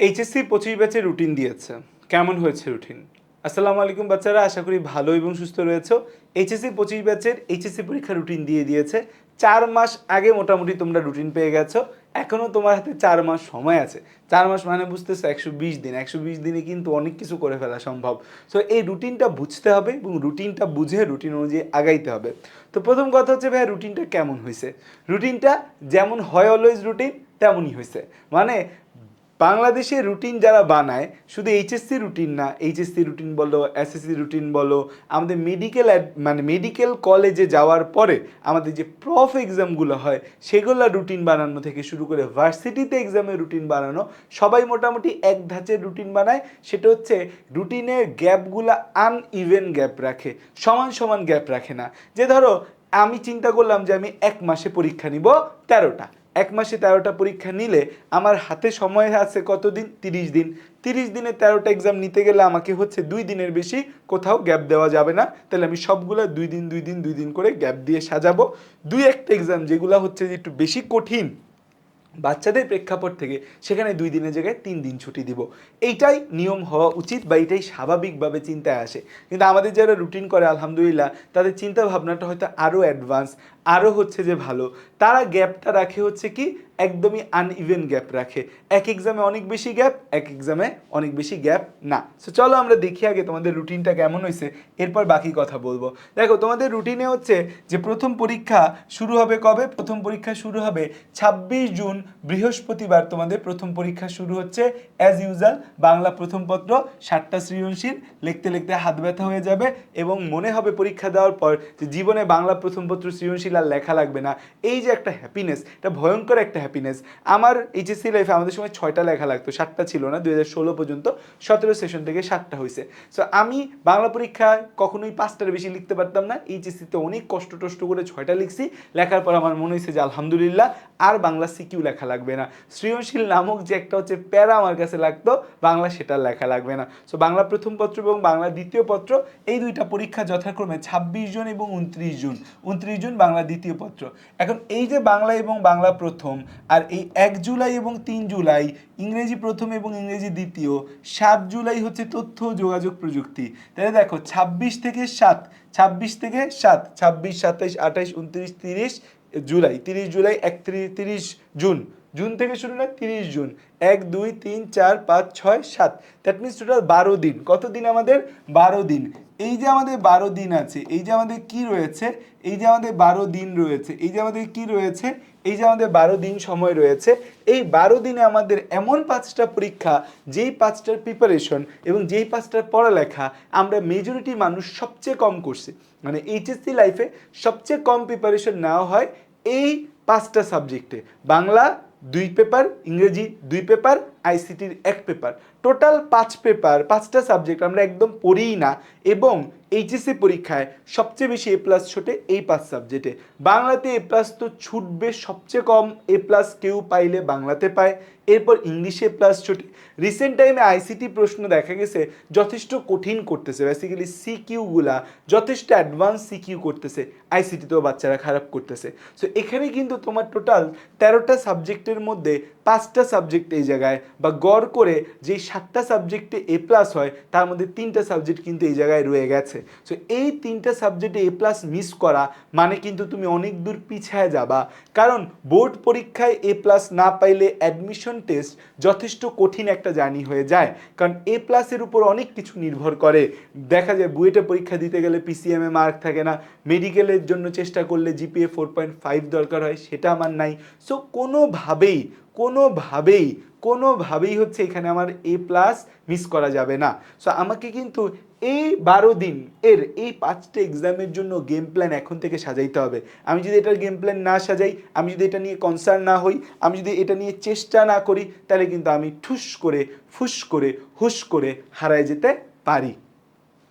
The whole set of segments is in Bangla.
এইচএসসি পঁচিশ ব্যাচের রুটিন দিয়েছে। কেমন হয়েছে রুটিন আসসালামু আলাইকুম বাচ্চারা, আশা করি ভালো এবং সুস্থ রয়েছো। এইচএসসি পঁচিশ ব্যাচের এইচএসসি পরীক্ষা রুটিন দিয়ে দিয়েছে। চার মাস আগে মোটামুটি তোমরা রুটিন পেয়ে গেছো। এখনও তোমার হাতে চার মাস সময় আছে। চার মাস মানে বুঝতেছো একশো বিশ দিন। একশো বিশ দিনে কিন্তু অনেক কিছু করে ফেলা সম্ভব। সো এই রুটিনটা বুঝতে হবে এবং রুটিনটা বুঝে রুটিন অনুযায়ী আগাইতে হবে। তো প্রথম কথা হচ্ছে ভাই রুটিনটা কেমন হয়েছে? রুটিনটা যেমন হয় অলওয়েজ রুটিন তেমনই হয়েছে। মানে বাংলাদেশে রুটিন যারা বানায়, শুধু এইচএসসি রুটিন না, এইচএসসি রুটিন বলো, এসএসসি রুটিন বলো, আমাদের মেডিকেল মানে মেডিকেল কলেজে যাওয়ার পরে আমাদের যে প্রফ এক্সামগুলো হয়, সেগুলো রুটিন বানানো থেকে শুরু করে ভার্সিটিতে এক্সামের রুটিন বানানো, সবাই মোটামুটি এক ধাঁচের রুটিন বানায়। সেটা হচ্ছে রুটিনের গ্যাপগুলো আনইভেন গ্যাপ রাখে, সমান সমান গ্যাপ রাখে না। যে ধরো, আমি চিন্তা করলাম যে আমি এক মাসে পরীক্ষা নিব তেরোটা। এক মাসে তেরোটা পরীক্ষা নিলে আমার হাতে সময় আছে কতদিন? তিরিশ দিন। তিরিশ দিনে তেরোটা এক্সাম নিতে গেলে আমাকে হচ্ছে দুই দিনের বেশি কোথাও গ্যাপ দেওয়া যাবে না। তাহলে আমি সবগুলো দুই দিন দুই দিন দুই দিন করে গ্যাপ দিয়ে সাজাবো। দুই একটা এক্সাম যেগুলো হচ্ছে একটু বেশি কঠিন বাচ্চাদের প্রেক্ষাপট থেকে সেখানে দুই দিনের জায়গায় তিন দিন ছুটি দিব। এইটাই নিয়ম হওয়া উচিত বা এটাই স্বাভাবিকভাবে চিন্তায় আসে। কিন্তু আমাদের যারা রুটিন করে, আলহামদুলিল্লাহ, তাদের চিন্তা ভাবনাটা হয়তো আরও অ্যাডভান্স আরও হচ্ছে যে ভালো। তারা গ্যাপটা রাখে হচ্ছে কি একদমই আনইভেন গ্যাপ রাখে। এক এক্সামে অনেক বেশি গ্যাপ এক এক্সামে অনেক বেশি গ্যাপ না। সো চলো আমরা দেখি আগে তোমাদের রুটিনটা কেমন হয়েছে। এরপর বাকি কথা বলব। দেখো, তোমাদের রুটিনে হচ্ছে যে প্রথম পরীক্ষা শুরু হবে কবে? প্রথম পরীক্ষা শুরু হবে ছাব্বিশ জুন, বৃহস্পতিবার তোমাদের প্রথম পরীক্ষা শুরু হচ্ছে। অ্যাজ ইউজাল বাংলা প্রথম পত্র ষাটটা সৃজনশীল, লিখতে লিখতে হাত ব্যথা হয়ে যাবে এবং মনে হবে পরীক্ষা দেওয়ার পর যে জীবনে বাংলা প্রথম পত্র সৃজনশীল আর লেখা লাগবে না। এই যে একটা হ্যাপিনেস এটা ভয়ঙ্কর একটা হ্যাপিনেস আমার এইচএসসি লাইফে আমাদের সময় ছয়টা লেখা লাগতো, সাতটা ছিল না, দুই হাজার ষোলো পর্যন্ত সতেরো সেশন থেকে সাতটা হয়েছে সো আমি বাংলা পরীক্ষায় কখনোই পাঁচটার বেশি লিখতে পারতাম না এইচএসসিতে অনেক কষ্ট টষ্ট করে ছয়টা লিখছি, লেখার পর আমার মনে হয়েছে যে আলহামদুলিল্লাহ আর বাংলা সিকিউ লেখা লাগবে না। সৃজনশীল নামক যে একটা হচ্ছে প্যারা আমার কাছে লাগতো, বাংলা সেটা লেখা লাগবে না। সো বাংলা প্রথম পত্র এবং বাংলা দ্বিতীয় পত্র, এই দুইটা পরীক্ষা যথাক্রমে ছাব্বিশ জন এবং উনত্রিশ জুন উনত্রিশ জুন বাংলা দ্বিতীয় পত্র। এখন এই যে বাংলা এবং বাংলা প্রথম আর এই এক জুলাই এবং তিন জুলাই, ইংরেজি প্রথম এবং ইংরেজি দ্বিতীয়, সাত জুলাই হচ্ছে তথ্য যোগাযোগ প্রযুক্তি। তাহলে দেখো, ছাব্বিশ থেকে সাত, ছাব্বিশ থেকে সাত, ছাব্বিশ, সাতাইশ, আঠাইশ, উনত্রিশ, তিরিশ জুলাই তিরিশ জুলাই, একত্রিশ, তিরিশ জুন। জুন থেকে শুরু না তিরিশ জুন। এক, দুই, তিন, চার, পাঁচ, ছয়, সাত। দ্যাট মিনস টোটাল বারো দিন। কত দিন আমাদের? বারো দিন। এই যে আমাদের বারো দিন আছে, এই যে আমাদের কি রয়েছে? এই যে আমাদের বারো দিন রয়েছে, এই যে আমাদের কি রয়েছে? এই যে আমাদের বারো দিন সময় রয়েছে, এই বারো দিনে আমাদের এমন পাঁচটা পরীক্ষা, যেই পাঁচটার প্রিপারেশন এবং যেই পাঁচটার পড়ালেখা আমরা মেজরিটি মানুষ সবচেয়ে কম করছি। মানে এইচএসসি লাইফে সবচেয়ে কম প্রিপারেশন নেওয়া হয় এই পাঁচটা সাবজেক্টে বাংলা দুই পেপার ইংরেজি দুই পেপার আইসিটির এক পেপার টোটাল পাঁচ পেপার পাঁচটা সাবজেক্ট আমরা একদম পড়িই না এবং এইচএসসি পরীক্ষায় সবচেয়ে বেশি এ প্লাস ছোটে এই পাঁচ সাবজেক্টে বাংলাতে এ প্লাস তো ছুটবে, সবচেয়ে কম এ প্লাস কেউ পাইলে বাংলাতে পায়। এরপর ইংলিশে প্লাস ছোটে। রিসেন্ট টাইমে আইসিটি প্রশ্ন দেখা গেছে, যথেষ্ট কঠিন করতেছে। বেসিক্যালি সিকিউগুলা যথেষ্ট অ্যাডভান্স সিকিউ করতেছে। আইসিটিতেও বাচ্চারা খারাপ করতেছে। সো এখানে কিন্তু তোমার টোটাল তেরোটা সাবজেক্টের মধ্যে পাঁচটা সাবজেক্ট এই জায়গায়, বা গড় করে যে সাতটা সাবজেক্টে এ প্লাস হয়, তার মধ্যে তিনটা সাবজেক্ট কিন্তু এই জায়গায় রয়ে গেছে। সো এই তিনটা সাবজেক্টে এ প্লাস মিস করা মানে কিন্তু তুমি অনেক দূর পিছায় যাবা। কারণ বোর্ড পরীক্ষায় এ প্লাস না পাইলে অ্যাডমিশন টেস্ট যথেষ্ট কঠিন একটা জার্নি হয়ে যায়। কারণ এ প্লাসের উপর অনেক কিছু নির্ভর করে। দেখা যায় বুয়েটে পরীক্ষা দিতে গেলে পিসিএমে মার্ক থাকে না মেডিকেলের জন্য চেষ্টা করলে জিপিএ ফোর পয়েন্ট ফাইভ দরকার হয়, সেটা আমার নাই। সো কোনোভাবেই কোনোভাবেই কোনোভাবেই হচ্ছে এখানে আমার এ প্লাস মিস করা যাবে না। সো আমাকে কিন্তু এই বারো দিন এর এই পাঁচটা এক্সামের জন্য গেম প্ল্যান এখন থেকে সাজাইতে হবে। আমি যদি এটার গেম প্ল্যান না সাজাই, আমি যদি এটা নিয়ে কনসার্ন না হই, আমি যদি এটা নিয়ে চেষ্টা না করি, তাহলে কিন্তু আমি ঠুস করে, ফুস করে, হুস করে হারায় যেতে পারি।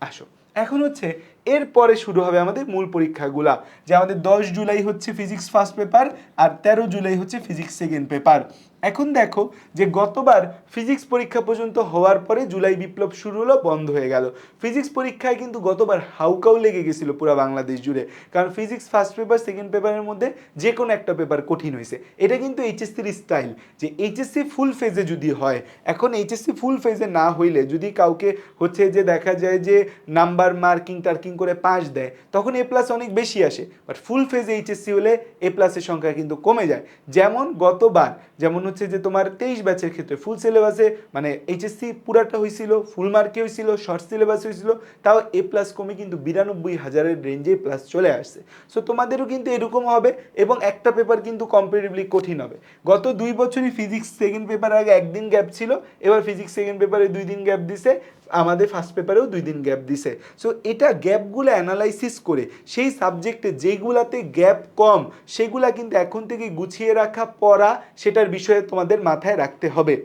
আসো। এখন হচ্ছে এরপরে শুরু হবে আমাদের মূল পরীক্ষাগুলা, যে আমাদের দশ জুলাই হচ্ছে ফিজিক্স ফার্স্ট পেপার আর তেরো জুলাই হচ্ছে ফিজিক্স সেকেন্ড পেপার এখন দেখো যে গতবার ফিজিক্স পরীক্ষা পর্যন্ত হওয়ার পরে জুলাই বিপ্লব শুরু হলো, বন্ধ হয়ে গেল। ফিজিক্স পরীক্ষায় কিন্তু গতবার হাউকাউ লেগে গেছিল পুরো বাংলাদেশ জুড়ে। কারণ ফিজিক্স ফার্স্ট পেপার সেকেন্ড পেপারের মধ্যে যে কোনো একটা পেপার কঠিন হয়েছে। এটা কিন্তু এইচএসসির স্টাইল যে এইচএসসি ফুল ফেজে যদি হয়, এখন এইচএসসি ফুল ফেজে না হইলে, যদি কাউকে হচ্ছে যে দেখা যায় যে নাম্বার মার্কিং টার্কিং করে পাস দেয়, তখন এ প্লাস অনেক বেশি আসে। বাট ফুল ফেজে এইচএসসি হলে এ প্লাসের সংখ্যা কিন্তু কমে যায়। যেমন গতবার, যেমন হচ্ছে যে তোমার তেইশ ব্যাচের ক্ষেত্রে ফুল সিলেবাসে মানে এইচএসসি পুরাটা হয়েছিল ফুল মার্কে হয়েছিল শর্ট সিলেবাস হয়েছিল, তাও এ প্লাস কমে কিন্তু বিরানব্বই হাজারের রেঞ্জে প্লাস চলে আসছে। সো তোমাদেরও কিন্তু এরকম হবে এবং একটা পেপার কিন্তু কম্পারেটিভলি কঠিন হবে। গত দুই বছরই ফিজিক্স সেকেন্ড পেপার আগে একদিন গ্যাপ ছিল, এবার ফিজিক্স সেকেন্ড পেপারে দুই দিন গ্যাপ দিছে। আমাদের ফার্স্ট পেপারেও দুই দিন গ্যাপ দিছে। সো এটা গ্যাপগুলো অ্যানালাইসিস করে, সেই সাবজেক্টে যেগুলাতে গ্যাপ কম, সেগুলা কিন্তু এখন থেকে গুছিয়ে রাখা, পড়া, সেটার বিষয়ে তোমাদের মাথায় রাখতে হবে।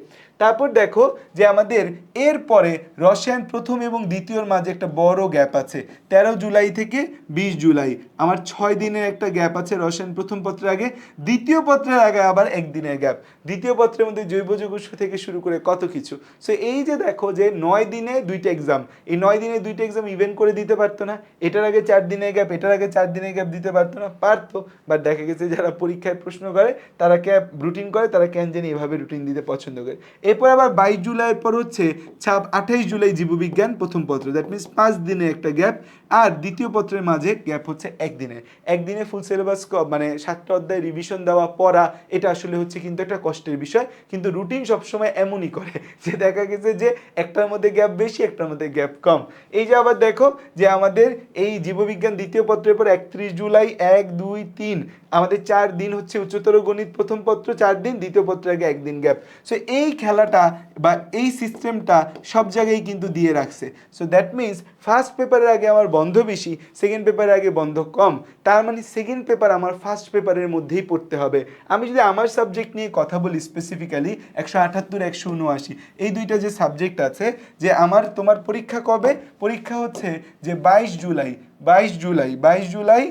তারপর দেখো যে আমাদের এরপরে রসায়ন প্রথম এবং দ্বিতীয়র মাঝে একটা বড় গ্যাপ আছে। তেরো জুলাই থেকে বিশ জুলাই। আমার ছয় দিনের একটা গ্যাপ আছে রসায়ন প্রথম পত্রের আগে। দ্বিতীয় পত্রের আগে আবার একদিনের গ্যাপ। দ্বিতীয় পত্রের মধ্যে জৈব যৌগস্য থেকে শুরু করে কত কিছু। সো এই যে দেখো যে নয় দিনে দুইটা এক্সাম এই নয় দিনে দুইটা এক্সাম ইভেন্ট করে দিতে পারতো না। এটার আগে চার দিনের গ্যাপ, এটার আগে চার দিনের গ্যাপ দিতে পারতো না। পারতো। বাট দেখা গেছে যারা পরীক্ষায় প্রশ্ন করে, তারা ক্যাপ রুটিন করে, তারা কেন জানি এভাবে রুটিন দিতে পছন্দ করে। এরপর আবার বাইশ জুলাইয়ের পর হচ্ছে ছাপ আঠাইশ জুলাই জীববিজ্ঞান প্রথম পত্র। দ্যাট মিনস পাঁচ দিনের একটা গ্যাপ আর দ্বিতীয় পত্রের মাঝে গ্যাপ হচ্ছে একদিনের একদিনে ফুল সিলেবাস মানে সাতটা অধ্যায় রিভিশন দেওয়া, পড়া, এটা আসলে হচ্ছে কিন্তু একটা কষ্টের বিষয়। কিন্তু রুটিন সবসময় এমনই করে যে দেখা গেছে যে একটার মধ্যে গ্যাপ বেশি, একটার মধ্যে গ্যাপ কম। এই যে আবার দেখো যে আমাদের এই জীববিজ্ঞান দ্বিতীয় পত্রের পর একত্রিশ জুলাই, এক, দুই, তিন, আমাদের চার দিন হচ্ছে উচ্চতর গণিত প্রথম পত্র, চার দিন দ্বিতীয় পত্রের আগে একদিন গ্যাপ। সো এই খেলাটা বা এই সিস্টেমটা সব জায়গায় কিন্তু দিয়ে রাখছে। সো দ্যাট মিনস ফার্স্ট পেপারের আগে আমার বন্ধ বেশি সেকেন্ড পেপারের আগে বন্ধ কম। তার মানে সেকেন্ড পেপার আমার ফার্স্ট পেপারের মধ্যেই পড়তে হবে। আমি যদি আমার সাবজেক্ট নিয়ে কথা বলি স্পেসিফিক্যালি একশো আটাত্তর, একশো উনআশি, এই দুইটা যে সাবজেক্ট আছে, যে আমার তোমার পরীক্ষা কবে? পরীক্ষা হচ্ছে যে বাইশ জুলাই বাইশ জুলাই বাইশ জুলাই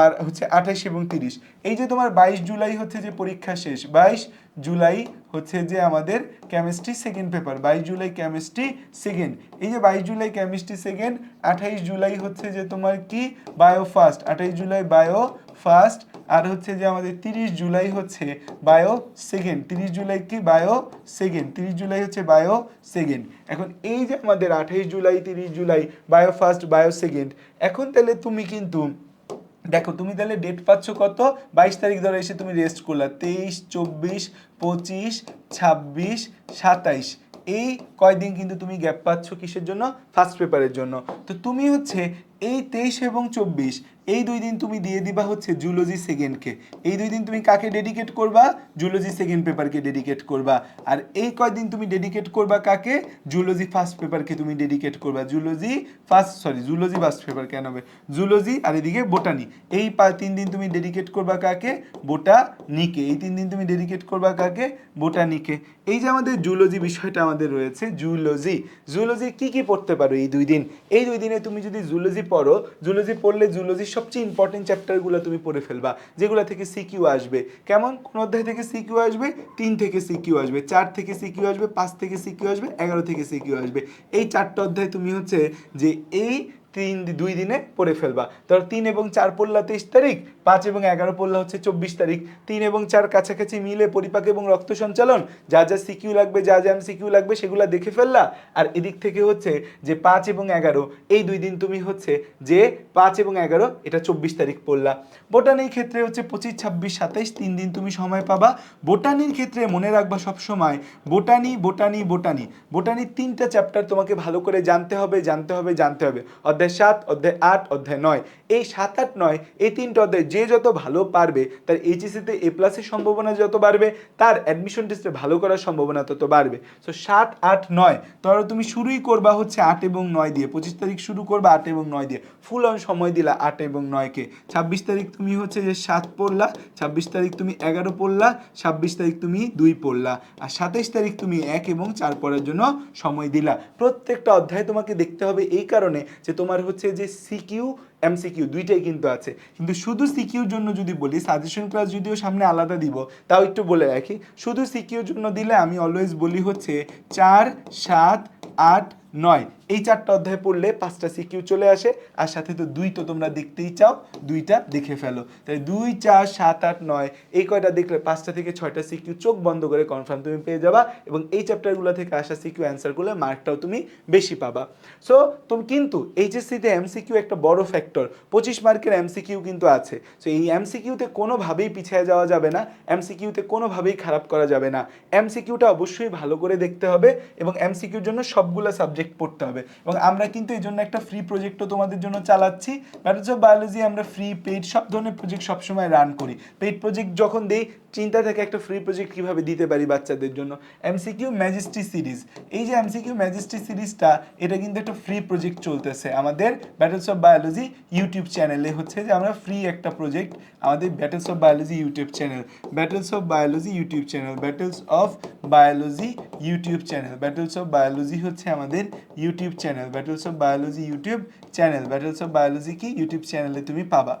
আর হচ্ছে আঠাশ এবং তিরিশ। এই যে তোমার বাইশ জুলাই হচ্ছে যে পরীক্ষা শেষ, বাইশ জুলাই হচ্ছে যে আমাদের কেমিস্ট্রি সেকেন্ড পেপার বাইশ জুলাই কেমিস্ট্রি সেকেন্ড এই যে বাইশ জুলাই কেমিস্ট্রি সেকেন্ড আঠাইশ জুলাই হচ্ছে যে তোমার কি? বায়ো ফার্স্ট আঠাইশ জুলাই বায়ো ফার্স্ট আর হচ্ছে যে আমাদের তিরিশ জুলাই হচ্ছে বায়ো সেকেন্ড তিরিশ জুলাই কি? বায়ো সেকেন্ড তিরিশ জুলাই হচ্ছে বায়ো সেকেন্ড এখন এই যে আমাদের আঠাইশ জুলাই, তিরিশ July bio first bio second এখন তাহলে তুমি কিন্তু দেখো, তুমি তাহলে ডেট পাচ্ছ কত? বাইশ তারিখ ধরে এসে তুমি রেস্ট করলা। তেইশ, চব্বিশ, পঁচিশ, ছাব্বিশ, সাতাইশ। এই কয়দিন কিন্তু তুমি গ্যাপ পাচ্ছ কিসের জন্য? ফার্স্ট পেপারের জন্য। তো তুমি হচ্ছে এই তেইশ এবং চব্বিশ এই দুই দিন তুমি দিয়ে দিবা হচ্ছে জুলজি সেকেন্ডকে এই দুই দিন তুমি কাকে ডেডিকেট করবা? জুলজি সেকেন্ড পেপারকে ডেডিকেট করবা। আর এই কয়দিন তুমি ডেডিকেট করবা কাকে? জুলজি ফার্স্ট পেপারকে তুমি ডেডিকেট করবা। Zoology first sorry zoology first paper কেন হবে? জুলজি আর এদিকে বোটানি এই তিন দিন তুমি ডেডিকেট করবা কাকে? বোটানিকে এই তিন দিন তুমি ডেডিকেট করবা কাকে? বোটানিকে এই যে আমাদের জুলজি বিষয়টা আমাদের রয়েছে জুলজি জুলজি কি কি পড়তে পারো এই দুই দিন? এই দুই দিনে তুমি যদি জুলজি পড়ো জুলজি পড়লে জুলজির সবচেয়ে ইম্পর্টেন্ট চ্যাপ্টারগুলো তুমি পড়ে ফেলবা, যেগুলো থেকে সিকিউ আসবে। কেমন? কোন অধ্যায় থেকে সিকিউ আসবে? তিন থেকে সিকিউ আসবে, চার থেকে সিকিউ আসবে, পাঁচ থেকে সিকিউ আসবে, এগারো থেকে সিকিউ আসবে। এই চারটা অধ্যায় তুমি হচ্ছে যে এই তিন দুই দিনে পড়ে ফেলবা। ধর তিন এবং চার পড়লা তেইশ তারিখ, পাঁচ এবং এগারো পড়লা হচ্ছে চব্বিশ তারিখ। তিন এবং চার কাছাকাছি মিলে পরিপাক এবং রক্ত সঞ্চালন, যা যা সিকিউ লাগবে, যা যা সিকিউ লাগবে, সেগুলো দেখে ফেললা। আর এদিক থেকে হচ্ছে যে পাঁচ এবং এগারো, এই দুই দিন তুমি হচ্ছে যে পাঁচ এবং এগারো, এটা চব্বিশ তারিখ পড়লা। বোটানির ক্ষেত্রে হচ্ছে পঁচিশ, ছাব্বিশ, সাতাইশ, তিন দিন তুমি সময় পাবা। বোটানির ক্ষেত্রে মনে রাখবা সব সময় বোটানি বোটানি বোটানি। বোটানির তিনটা চ্যাপ্টার তোমাকে ভালো করে জানতে হবে জানতে হবে জানতে হবে। অধ্যায় সাত, অধ্যায় আট, অধ্যায় নয়। এই সাত, আট, নয়, এই তিনটা অধ্যায় যে যত ভালো পারবে, তার এইচএসিতে এ প্লাসের সম্ভাবনা যত বাড়বে, তার অ্যাডমিশন টেস্টে ভালো করার সম্ভাবনা তত বাড়বে। সো সাত, আট, নয়, ধরো তুমি শুরুই করবা হচ্ছে আট এবং নয় দিয়ে, পঁচিশ তারিখ শুরু করবা আট এবং নয় দিয়ে ফুল অন সময় দিলা আট এবং নয়কে ছাব্বিশ তারিখ তুমি হচ্ছে যে সাত পড়লা, ছাব্বিশ তারিখ তুমি এগারো পড়লা, ছাব্বিশ তারিখ তুমি দুই পড়লা, আর সাতাইশ তারিখ তুমি এক এবং চার পড়ার জন্য সময় দিলা। প্রত্যেকটা অধ্যায় তোমাকে দেখতে হবে এই কারণে যে তোমার তোমার হচ্ছে যে সিকিউ এমসিকিউ দুইটাই কিন্তু আছে। কিন্তু শুধু সিকিউর জন্য যদি বলি সাজেশন ক্লাস যদিও সামনে আলাদা দিব, তাও একটু বলে রাখি। শুধু সিকিউর জন্য দিলে আমি অলওয়েজ বলি হচ্ছে চার, সাত, আট নয়। এই চারটা অধ্যায় পড়লে পাঁচটা সিকিউ চলে আসে, আর সাথে তো দুই তো তোমরা দেখতেই চাও, দুইটা দেখে ফেলো। তাই দুই, চার, সাত, আট, নয়, এই কয়টা দেখলে পাঁচটা থেকে ছয়টা সিকিউ চোখ বন্ধ করে কনফার্ম তুমি পেয়ে যাবা, এবং এই চ্যাপ্টারগুলো থেকে আসা সিকিউ অ্যান্সার করলে মার্কটাও তুমি বেশি পাবা। সো তুমি কিন্তু এইচএসসিতে এমসিকিউ একটা বড় ফ্যাক্টর পঁচিশ মার্কের এমসিকিউ কিন্তু আছে। সো এই এমসিকিউতে কোনোভাবেই পিছিয়ে যাওয়া যাবে না এমসিকিউতে কোনোভাবেই খারাপ করা যাবে না। এমসিকিউটা অবশ্যই ভালো করে দেখতে হবে, এবং এমসিকিউর জন্য সবগুলো সাবজেক্ট পড়তে হবে। এবং আমরা কিন্তু এই জন্য একটা ফ্রি প্রজেক্টও তোমাদের জন্য চালাচ্ছি। ব্যাটার্স অফ বায়োলজি আমরা ফ্রি পেইড সব ধরনের প্রজেক্ট সবসময় রান করি। পেইড প্রজেক্ট যখন দেই চিন্তা থাকে একটা ফ্রি প্রজেক্ট কীভাবে দিতে পারি বাচ্চাদের জন্য? এমসিকিউ ম্যাজিস্ট্রি সিরিজ এই যে এমসিকিউ ম্যাজিস্ট্রি সিরিজটা এটা কিন্তু একটা ফ্রি প্রজেক্ট চলতেছে আমাদের ব্যাটলস অফ বায়োলজি ইউটিউব চ্যানেলে হচ্ছে যে আমরা ফ্রি একটা প্রজেক্ট আমাদের Battles of Biology YouTube channel Battles of Biology YouTube channel Battles of Biology YouTube channel Battles of Biology হচ্ছে আমাদের YouTube channel Battles of Biology YouTube channel battles of বায়োলজি কি? ইউটিউব চ্যানেলে তুমি পাবা।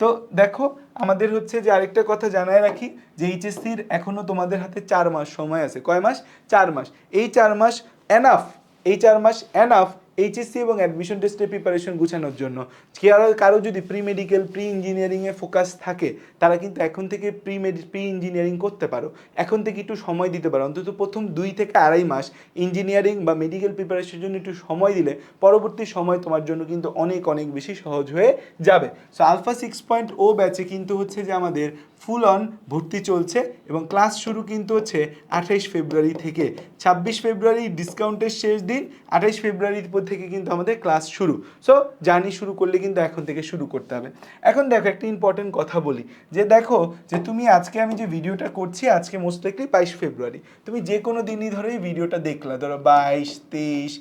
তো দেখো, আমাদের হচ্ছে যে আরেকটা কথা জানায় রাখি, যে এইচএসসির এখনও তোমাদের হাতে চার মাস সময় আছে। কয় মাস? চার মাস। এই চার মাস এনাফ এই চার মাস এনাফ এইচএসসি এবং অ্যাডমিশন টেস্টের প্রিপারেশন গুছানোর জন্য। কারও কারও যদি প্রি মেডিকেল প্রি ইঞ্জিনিয়ারিংয়ে ফোকাস থাকে, তারা কিন্তু এখন থেকে প্রি মেডি প্রি ইঞ্জিনিয়ারিং করতে পারো। এখন থেকে একটু সময় দিতে পারো। অন্তত প্রথম দুই থেকে আড়াই মাস ইঞ্জিনিয়ারিং বা মেডিকেল প্রিপারেশনের জন্য একটু সময় দিলে পরবর্তী সময় তোমার জন্য কিন্তু অনেক অনেক বেশি সহজ হয়ে যাবে। So alpha six point o ব্যাচে কিন্তু হচ্ছে যে আমাদের ফুল অন ভর্তি চলছে এবং ক্লাস শুরু কিন্তু হচ্ছে আঠাইশ ফেব্রুয়ারি থেকে। ছাব্বিশ ফেব্রুয়ারি ডিসকাউন্টের শেষ দিন, আঠাইশ ফেব্রুয়ারির পর থেকে কিন্তু আমাদের ক্লাস শুরু। সো জার্নি শুরু করলে কিন্তু এখন থেকে শুরু করতে হবে। এখন দেখো, একটা ইম্পর্টেন্ট কথা বলি, যে দেখো, যে তুমি আজকে আমি যে ভিডিওটা করছি, আজকে মোস্ট লিখলি বাইশ ফেব্রুয়ারি। তুমি যে কোনো দিনই ধরো ভিডিওটা দেখলা, ধরো বাইশ, তেইশ,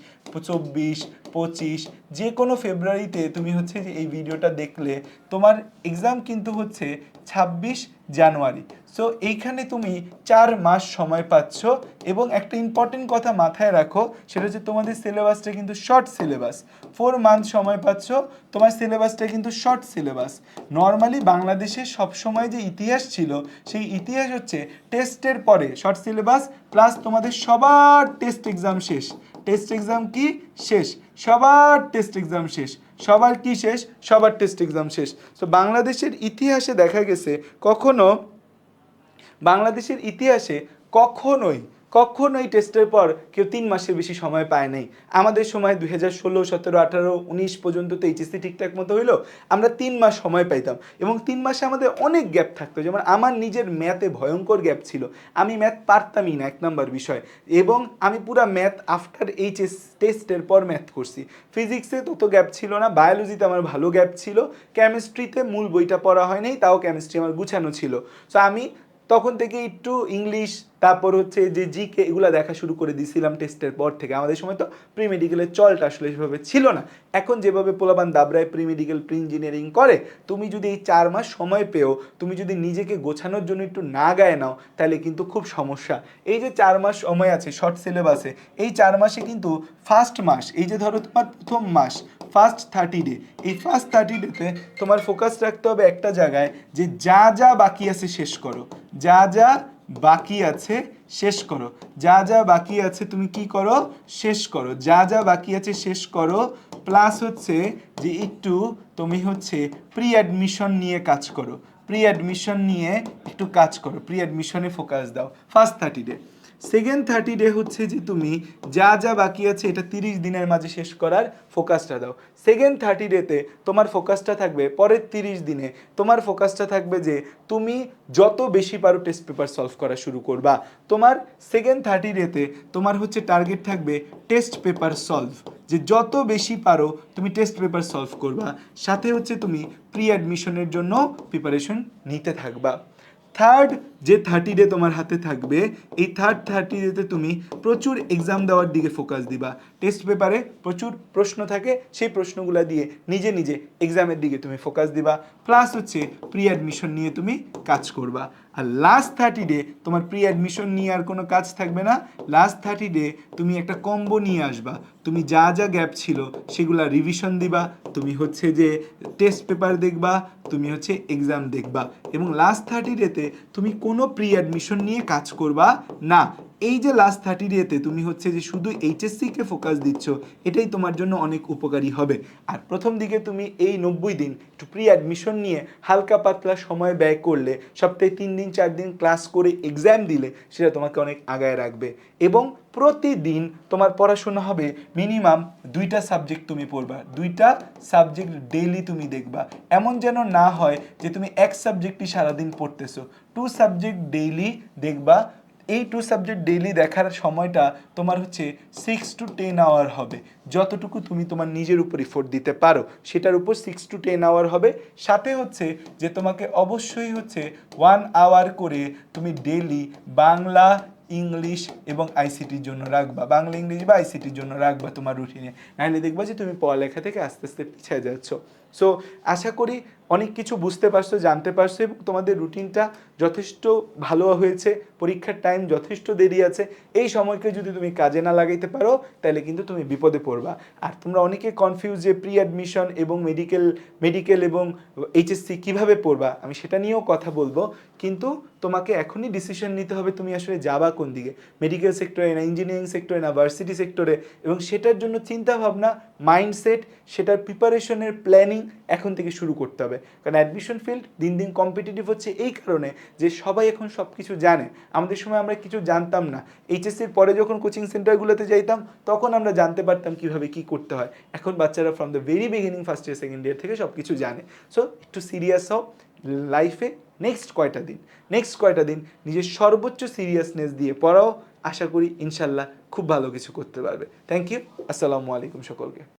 চব্বিশ পঁচিশ যে কোনো ফেব্রুয়ারিতে তুমি হচ্ছে যে এই ভিডিওটা দেখলে, তোমার এক্সাম কিন্তু হচ্ছে ছাব্বিশ জানুয়ারি। সো এইখানে তুমি চার মাস সময় পাচ্ছ এবং একটা ইম্পর্টেন্ট কথা মাথায় রাখো, সেটা হচ্ছে তোমাদের সিলেবাসটা কিন্তু শর্ট সিলেবাস ফোর মান্থ সময় পাচ্ছ, তোমার সিলেবাসটা কিন্তু শর্ট সিলেবাস নর্মালি বাংলাদেশে সবসময় যে ইতিহাস ছিল, সেই ইতিহাস হচ্ছে টেস্টের পরে শর্ট সিলেবাস প্লাস তোমাদের সবার টেস্ট এক্সাম শেষ। টেস্ট এক্সাম কি? শেষ। সবার টেস্ট এক্সাম শেষ। সবার কি শেষ? সবার টেস্ট এক্সাম শেষ। তো বাংলাদেশের ইতিহাসে দেখা গেছে কখনো, বাংলাদেশের ইতিহাসে কখনোই কখনোই টেস্টের পর কেউ তিন মাসের বেশি সময় পায় নাই। আমাদের সময় দুই হাজার ষোলো, সতেরো, আঠারো, উনিশ পর্যন্ত তো এইচএসসি ঠিকঠাক মতো হইল, আমরা তিন মাস সময় পাইতাম। এবং তিন মাসে আমাদের অনেক গ্যাপ থাকতো। যেমন আমার নিজের ম্যাথে ভয়ঙ্কর গ্যাপ ছিল। আমি ম্যাথ পারতামই না, এক নম্বর বিষয়। এবং আমি পুরা ম্যাথ আফটার এইচএস টেস্টের পর ম্যাথ করছি। ফিজিক্সে তত গ্যাপ ছিল না, বায়োলজিতে আমার ভালো গ্যাপ ছিল। কেমিস্ট্রিতে মূল বইটা পড়া হয়নি তাও কেমিস্ট্রি আমার গুছানো ছিল। সো আমি তখন থেকে একটু ইংলিশ তারপর হচ্ছে যে জিকে এগুলো দেখা শুরু করে দিয়েছিলাম টেস্টের পর থেকে। আমাদের সময় তো প্রি মেডিকেলের চলটা আসলে সেভাবে ছিল না। এখন যেভাবে পোলাবান দাবরায় প্রি মেডিকেল প্রি ইঞ্জিনিয়ারিং করে, তুমি যদি এই চার মাস সময় পেও, তুমি যদি নিজেকে গোছানোর জন্য একটু না গায়ে নাও, তাহলে কিন্তু খুব সমস্যা। এই যে চার মাস সময় আছে শর্ট সিলেবাসে এই চার মাসে কিন্তু ফার্স্ট মাস, এই যে ধরো তোমার প্রথম মাস ফার্স্ট থার্টি ডে এই ফার্স্ট থার্টি ডেতে তোমার ফোকাস রাখতে হবে একটা জায়গায় যে যা যা বাকি আছে শেষ করো। যা যা বাকি আছে শেষ করো। যা যা বাকি আছে তুমি কি করো? শেষ করো। যা যা বাকি আছে শেষ করো। প্লাস হচ্ছে যে একটু তুমি হচ্ছে প্রি অ্যাডমিশন নিয়ে কাজ করো। প্রি অ্যাডমিশন নিয়ে একটু কাজ করো। প্রি অ্যাডমিশনে ফোকাস দাও। First thirty day second thirty day হচ্ছে যে তুমি যা যা বাকি আছে এটা তিরিশ দিনের মাঝে শেষ করার ফোকাসটা দাও। সেকেন্ড থার্টি ডেতে তোমার ফোকাসটা থাকবে পরের তিরিশ দিনে। তোমার ফোকাসটা থাকবে যে তুমি যত বেশি পারো টেস্ট পেপার সলভ করা শুরু করবা। তোমার সেকেন্ড থার্টি ডেতে তোমার হচ্ছে টার্গেট থাকবে টেস্ট পেপার সলভ যে যত বেশি পারো তুমি টেস্ট পেপার সলভ করবা। সাথে হচ্ছে তুমি প্রি অ্যাডমিশনের জন্য প্রিপারেশন নিতে থাকবা। থার্ড যে থার্টি ডে তোমার হাতে থাকবে, এই থার্ড থার্টি ডেতে তুমি প্রচুর এক্সাম দেওয়ার দিকে ফোকাস দিবা। টেস্ট পেপারে প্রচুর প্রশ্ন থাকে, সেই প্রশ্নগুলো দিয়ে নিজে নিজে এক্সামের দিকে তুমি ফোকাস দিবা। প্লাস হচ্ছে প্রি অ্যাডমিশন নিয়ে তুমি কাজ করবা। আর লাস্ট থার্টি ডে তোমার প্রি অ্যাডমিশন নিয়ে আর কোনো কাজ থাকবে না। লাস্ট থার্টি ডে তুমি একটা কম্বো নিয়ে আসবা। তুমি যা যা গ্যাপ ছিল সেগুলা রিভিশন দিবা। তুমি হচ্ছে যে টেস্ট পেপার দেখবা, তুমি হচ্ছে এক্সাম দেখবা। এবং লাস্ট থার্টি ডেতে তুমি কোনো প্রি অ্যাডমিশন নিয়ে কাজ করবা না। এই যে লাস্ট থার্টি ডেতে তুমি হচ্ছে যে শুধু এইচএসসিকে ফোকাস দিচ্ছ, এটাই তোমার জন্য অনেক উপকারী হবে। আর প্রথম দিকে তুমি এই নব্বই দিন একটু প্রি অ্যাডমিশন নিয়ে হালকা পাতলা সময় ব্যয় করলে, সপ্তাহে তিন দিন, চার দিন ক্লাস করে এক্সাম দিলে, সেটা তোমাকে অনেক আগায় রাখবে। এবং প্রতিদিন তোমার পড়াশোনা হবে মিনিমাম দুইটা সাবজেক্ট তুমি পড়বা। দুইটা সাবজেক্ট ডেইলি তুমি দেখবা। এমন যেন না হয় যে তুমি এক সাবজেক্টই সারাদিন পড়তেছো। টু সাবজেক্ট ডেইলি দেখবা। এই টু সাবজেক্ট ডেইলি দেখার সময়টা তোমার হচ্ছে সিক্স টু টেন আওয়ার হবে। যতটুকু তুমি তোমার নিজের উপর ইফোর্ট দিতে পারো, সেটার উপর সিক্স টু টেন আওয়ার হবে। সাথে হচ্ছে যে তোমাকে অবশ্যই হচ্ছে ওয়ান আওয়ার করে তুমি ডেইলি বাংলা ইংলিশ এবং আইসিটির জন্য রাখবা। বাংলা ইংলিশ বা আইসিটির জন্য রাখবা তোমার রুটিনে নাহলে দেখবা যে তুমি পড়ালেখা থেকে আস্তে আস্তে পিছিয়ে যাচ্ছ। সো আশা করি অনেক কিছু বুঝতে পারছ, জানতে পারছ এবং তোমাদের রুটিনটা যথেষ্ট ভালো হয়েছে, পরীক্ষার টাইম যথেষ্ট দেরি আছে, এই সময়কে যদি তুমি কাজে না লাগাইতে পারো, তাহলে কিন্তু তুমি বিপদে পড়বা। আর তোমরা অনেকে কনফিউজ যে প্রি অ্যাডমিশন এবং মেডিকেল মেডিকেল এবং এইচএসসি কীভাবে পড়বা, আমি সেটা নিয়েও কথা বলব, কিন্তু তোমাকে এখনই ডিসিশন নিতে হবে তুমি আসলে যাবা কোন দিকে। মেডিকেল সেক্টরে না ইঞ্জিনিয়ারিং সেক্টরে না ভার্সিটি সেক্টরে এবং সেটার জন্য চিন্তাভাবনা মাইন্ডসেট সেটার প্রিপারেশনের প্ল্যানিং এখন থেকে শুরু করতে হবে। কারণ অ্যাডমিশন ফিল্ড দিন দিন কম্পিটিটিভ হচ্ছে এই কারণে যে সবাই এখন সব কিছু জানে। আমাদের সময় আমরা কিছু জানতাম না। এইচএসসির পরে যখন কোচিং সেন্টারগুলোতে যাইতাম, তখন আমরা জানতে পারতাম কীভাবে কি করতে হয়। এখন বাচ্চারা from the very beginning first year second year থেকে সব কিছু জানে। সো একটু সিরিয়াস হও। লাইফে নেক্সট কয়টা দিন? নেক্সট কয়টা দিন? নিজের সর্বোচ্চ সিরিয়াসনেস দিয়ে পড়াও। আশা করি ইনশাল্লাহ খুব ভালো কিছু করতে পারবে। থ্যাংক ইউ আসসালামু আলাইকুম সকলকে।